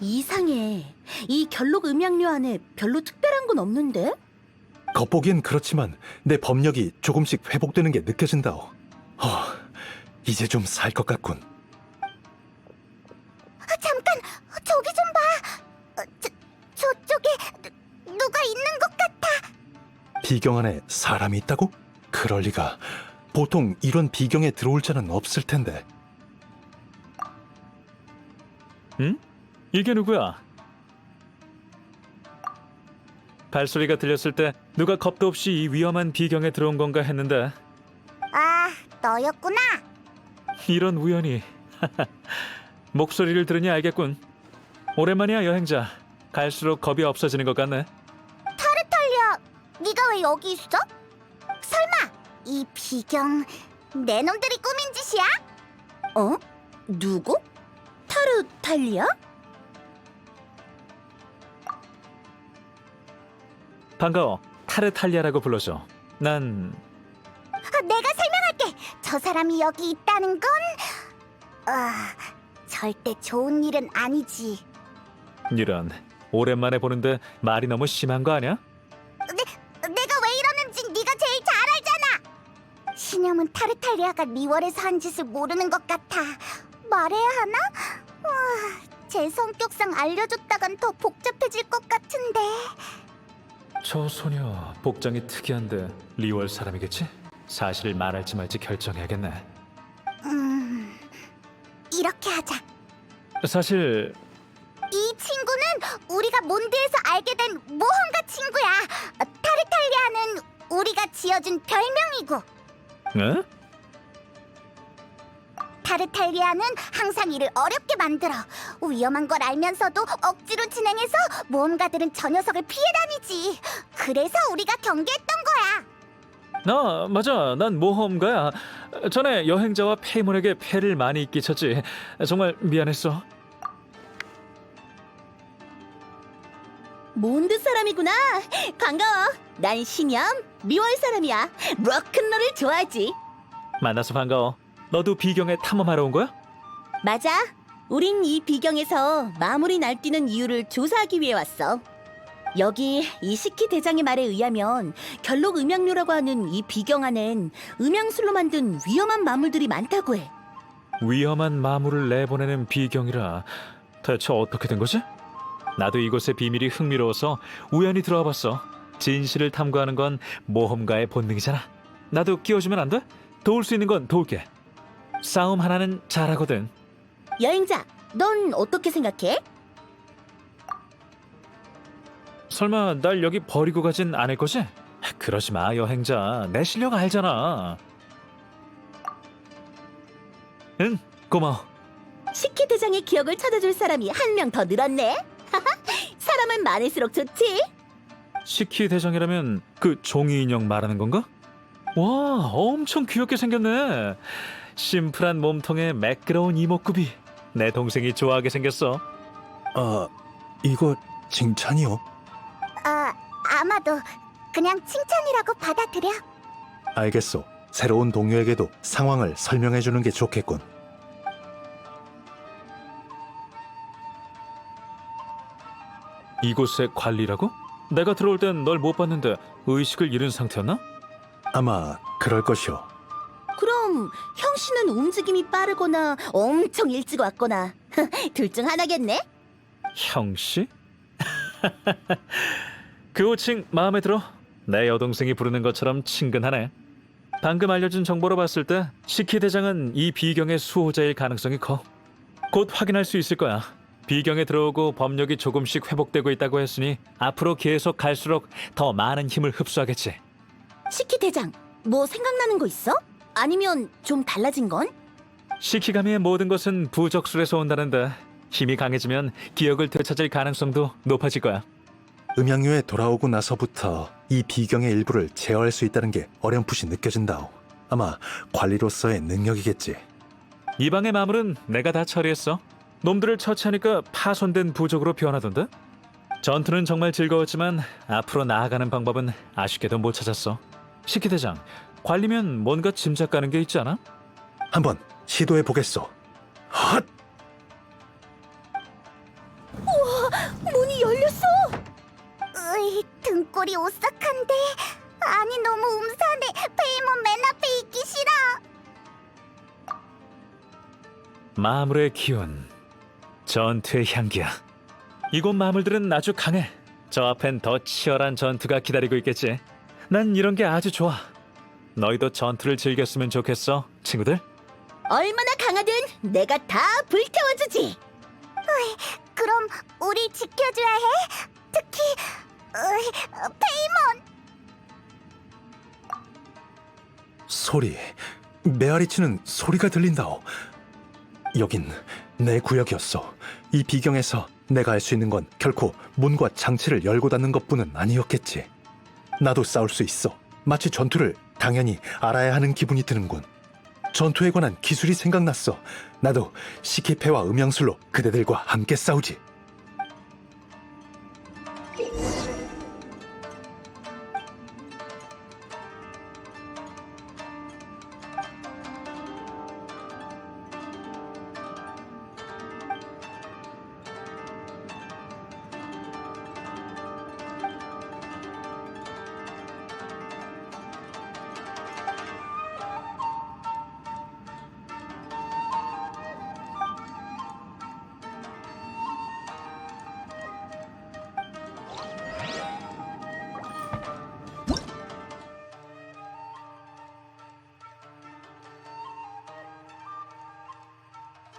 이상해. 이 결록 음향료 안에 별로 특별한 건 없는데? 겉보기엔 그렇지만 내 법력이 조금씩 회복되는 게 느껴진다오. 어, 이제 좀 살 것 같군. 아, 잠깐 저기 좀 봐. 어, 저 저쪽에 누- 누가 있는 것 같아. 비경 안에 사람이 있다고? 그럴 리가. 보통 이런 비경에 들어올 자는 없을 텐데. 응? 이게 누구야? 발소리가 들렸을 때 누가 겁도 없이 이 위험한 비경에 들어온 건가 했는데 아 너였구나. 이런 우연이 목소리를 들으니 알겠군 오랜만이야 여행자 갈수록 겁이 없어지는 것 같네 타르탈리아, 네가 왜 여기 있어? 설마 이 비경 내 놈들이 꾸민 짓이야? 어? 누구? 타르탈리아? 반가워 타르탈리아라고 불러줘 난 아, 내가 설명할게. 저 사람이 여기 있다는 건 아, 절대 좋은 일은 아니지. 이런 오랜만에 보는데 말이 너무 심한 거 아니야? 내가 왜 이러는지 네가 제일 잘 알잖아. 신념은 타르탈리아가 리월에서 한 짓을 모르는 것 같아. 말해야 하나? 와, 제 성격상 알려줬다간 더 복잡해질 것 같은데. 저 소녀 복장이 특이한데 리월 사람이겠지? 사실을 말할지 말지 결정해야겠네 음, 이렇게 하자. 사실 이 친구는 우리가 몬드에서 알게 된 모험가 친구야. 어, 타르탈리아는 우리가 지어준 별명이고. 에? 타르탈리아는 항상 일을 어렵게 만들어 위험한 걸 알면서도 억지로 진행해서 모험가들은 저 녀석을 피해 다니지 그래서 우리가 경계했던 거야 나 맞아 난 모험가야 전에 여행자와 페이몬에게 폐를 많이 끼쳤지 정말 미안했어 몬드 사람이구나. 반가워. 난 신염, 미월 사람이야. 로큰롤을 좋아하지. 만나서 반가워 너도 비경에 탐험하러 온 거야? 맞아. 우린 이 비경에서 마무리 날뛰는 이유를 조사하기 위해 왔어. 여기 이시키 대장의 말에 의하면 결록 음향료라고 하는 이 비경 안엔 음향술로 만든 위험한 마물들이 많다고 해. 위험한 마물을 내보내는 비경이라 대체 어떻게 된 거지? 나도 이곳의 비밀이 흥미로워서 우연히 들어와 봤어 진실을 탐구하는 건 모험가의 본능이잖아 나도 끼워주면 안 돼? 도울 수 있는 건 도울게 싸움 하나는 잘하거든 여행자, 넌 어떻게 생각해? 설마 날 여기 버리고 가진 않을 거지? 그러지 마 여행자 내 실력 알잖아 응 고마워 시키 대장의 기억을 찾아줄 사람이 한 명 더 늘었네. 사람은 많을수록 좋지. 시키 대장이라면 그 종이 인형 말하는 건가? 와 엄청 귀엽게 생겼네 심플한 몸통에 매끄러운 이목구비 내 동생이 좋아하게 생겼어 아, 이거 칭찬이요? 아, 아마도 그냥 칭찬이라고 받아들여 알겠소. 새로운 동료에게도 상황을 설명해 주는 게 좋겠군. 이곳의 관리라고? 내가 들어올 땐 널 못 봤는데 의식을 잃은 상태였나? 아마 그럴 것이오. 그럼 형 씨는 움직임이 빠르거나 엄청 일찍 왔거나 둘 중 하나겠네. 형씨? 그 호칭 마음에 들어. 내 여동생이 부르는 것처럼 친근하네. 방금 알려준 정보로 봤을 때 시키 대장은 이 비경의 수호자일 가능성이 커. 곧 확인할 수 있을 거야. 비경에 들어오고 법력이 조금씩 회복되고 있다고 했으니 앞으로 계속 갈수록 더 많은 힘을 흡수하겠지. 시키 대장, 뭐 생각나는 거 있어? 아니면 좀 달라진 건? 시키가미의 모든 것은 부적술에서 온다는데 힘이 강해지면 기억을 되찾을 가능성도 높아질 거야. 음향료에 돌아오고 나서부터 이 비경의 일부를 제어할 수 있다는 게 어렴풋이 느껴진다오. 아마 관리로서의 능력이겠지. 이 방의 마물은 내가 다 처리했어. 놈들을 처치하니까 파손된 부족으로 변하던데? 전투는 정말 즐거웠지만 앞으로 나아가는 방법은 아쉽게도 못 찾았어. 시키 대장, 관리면 뭔가 짐작 가는 게 있지 않아? 한번 시도해 보겠소. 헛! 문이 열렸어! 으이, 등골이 오싹한데. 아니, 너무 음산해. 페이몬 맨 앞에 있기 싫어. 마물의 기운, 전투의 향기야. 이곳 마물들은 아주 강해. 저 앞엔 더 치열한 전투가 기다리고 있겠지. 난 이런 게 아주 좋아. 너희도 전투를 즐겼으면 좋겠어, 친구들. 얼마나 강하든 내가 다 불태워주지. 그럼 우리 지켜줘야 해 특히 으이, 페이몬 소리, 메아리 치는 소리가 들린다오. 여긴 내 구역이었어. 이 비경에서 내가 할 수 있는 건 결코 문과 장치를 열고 닫는 것뿐은 아니었겠지. 나도 싸울 수 있어. 마치 전투를 당연히 알아야 하는 기분이 드는군. 전투에 관한 기술이 생각났어. 나도 시키패와 음영술로 그대들과 함께 싸우지.